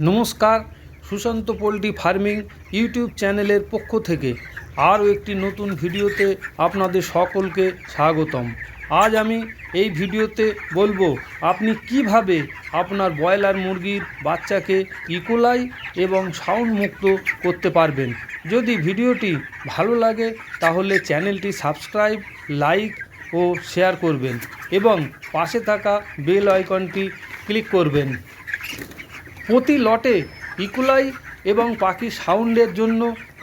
নমস্কার, Sushant poultry farming YouTube চ্যানেলের পক্ষ থেকে আরও একটি নতুন ভিডিওতে আপনাদের সকলকে স্বাগতম। আজ আমি এই ভিডিওতে বলব, আপনি কীভাবে আপনার ব্রয়লার মুরগির বাচ্চাকে ইকোলাই এবং সাউন্ড মুক্ত করতে পারবেন। যদি ভিডিওটি ভালো লাগে, তাহলে চ্যানেলটি সাবস্ক্রাইব, লাইক ও শেয়ার করবেন এবং পাশে থাকা বেল আইকনটি ক্লিক করবেন। প্রতি লটে ইকুলাই এবং পাখি সাউন্ডের জন্য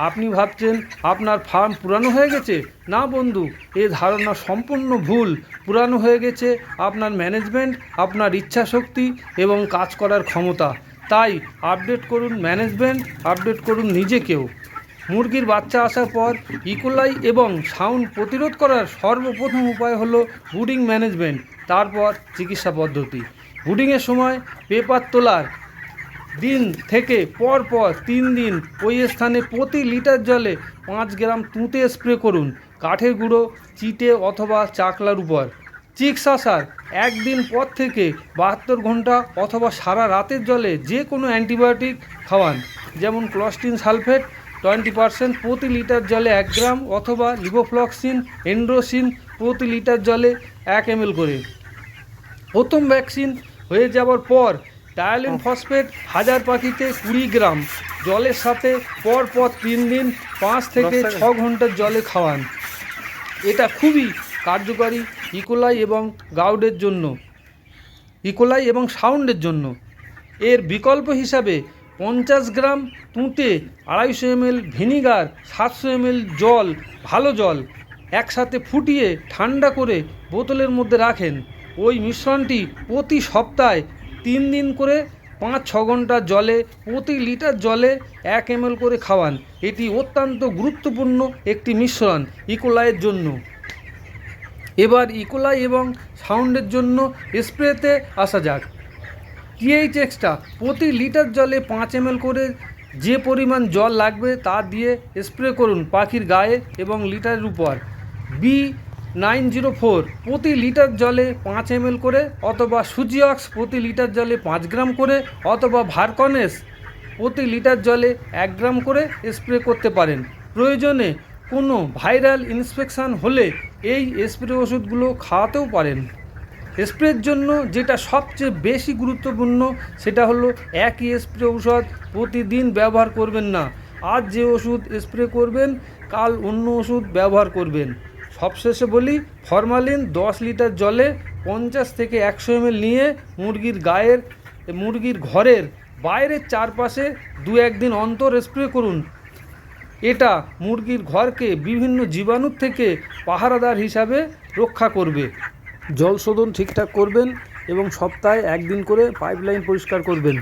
আপনি ভাবছেন আপনার ফার্ম পুরানো হয়ে গেছে? না বন্ধু, এ ধারণা সম্পূর্ণ ভুল। পুরানো হয়ে গেছে আপনার ম্যানেজমেন্ট, আপনার ইচ্ছা শক্তি এবং কাজ করার ক্ষমতা। তাই আপডেট করুন ম্যানেজমেন্ট, আপডেট করুন নিজেকেও। মুরগির বাচ্চা আসার পর ইকোলাই এবং সাউন্ড প্রতিরোধ করার সর্বপ্রথম উপায় হলো ব্রুডিং ম্যানেজমেন্ট, তারপর চিকিৎসা পদ্ধতি। ব্রুডিংয়ের সময় পেপার তোলার দিন থেকে পর পর তিন দিন ওই স্থানে প্রতি লিটার জলে পাঁচ গ্রাম তুঁতে স্প্রে করুন, কাঠের গুঁড়ো, চিটে অথবা চাকলার উপর। চিক্স আসার একদিন পর থেকে বাহাত্তর ঘণ্টা অথবা সারা রাতের জলে যে কোনো অ্যান্টিবায়োটিক খাওয়ান, যেমন ক্লস্টিন সালফেট, টোয়েন্টি পার্সেন্ট প্রতি লিটার জলে এক গ্রাম অথবা লিভোফ্লক্সিন এন্ড্রোসিন প্রতি লিটার জলে এক এম করে। প্রথম ভ্যাকসিন হয়ে যাওয়ার পর ডায়ালিন ফসফেট হাজার পাখিতে কুড়ি গ্রাম। জলের সাথে পর পর তিন দিন পাঁচ থেকে ছ ঘণ্টার জলে খাওয়ান। এটা খুবই কার্যকারী ইকোলাই এবং গাউডের জন্য। ইকোলাই এবং সাউন্ডের জন্য। এর বিকল্প হিসাবে পঞ্চাশ গ্রাম তুঁতে আড়াইশো এমএল ভিনিগার সাতশো এমএল জল ভালো জল একসাথে ফুটিয়ে ঠান্ডা করে বোতলের মধ্যে রাখেন। ওই মিশ্রণটি প্রতি সপ্তাহে তিন দিন করে পাঁচ, ছ ঘণ্টা জলে, প্রতি লিটার জলে এক এমএল করে খাওয়ান। এটি অত্যন্ত গুরুত্বপূর্ণ একটি মিশ্রণ ইকোলাইয়ের জন্য। এবার ইকোলাই এবং সাউন্ডের জন্য স্প্রেতে আসা যাক। টিএইচ এক্সট্রা প্রতি লিটার জলে পাঁচ এমএল করে যে পরিমাণ জল লাগবে তা দিয়ে স্প্রে করুন পাখির গায়ে এবং লিটারের উপর। বি নাইন জিরো ফোর প্রতি লিটার জলে পাঁচ এমএল করে, অথবা সুজিঅক্স প্রতি লিটার জলে পাঁচ গ্রাম করে, অথবা ভারকনেস প্রতি লিটার জলে এক গ্রাম করে স্প্রে করতে পারেন। প্রয়োজনে কোনো ভাইরাল ইনফেকশান হলে এই স্প্রে ওষুধগুলো খাওয়াতেও পারেন। স্প্রের জন্য যেটা সবচেয়ে বেশি গুরুত্বপূর্ণ, সেটা হলো একই স্প্রে ঔষধ প্রতিদিন ব্যবহার করবেন না। আজ যে ওষুধ স্প্রে করবেন, কাল অন্য ওষুধ ব্যবহার করবেন। সবশেষে বলি, ফরমালিন দশ লিটার জলে পঞ্চাশ থেকে একশো এমএল নিয়ে মুরগির গায়ের, মুরগির ঘরের বাইরের চারপাশে দু একদিন অন্তর স্প্রে করুন। এটা মুরগির ঘরকে বিভিন্ন জীবাণুর থেকে পাহারাদার হিসাবে রক্ষা করবে। জল শোধন ঠিকঠাক করবেন এবং সপ্তাহে একদিন করে পাইপলাইন পরিষ্কার করবেন।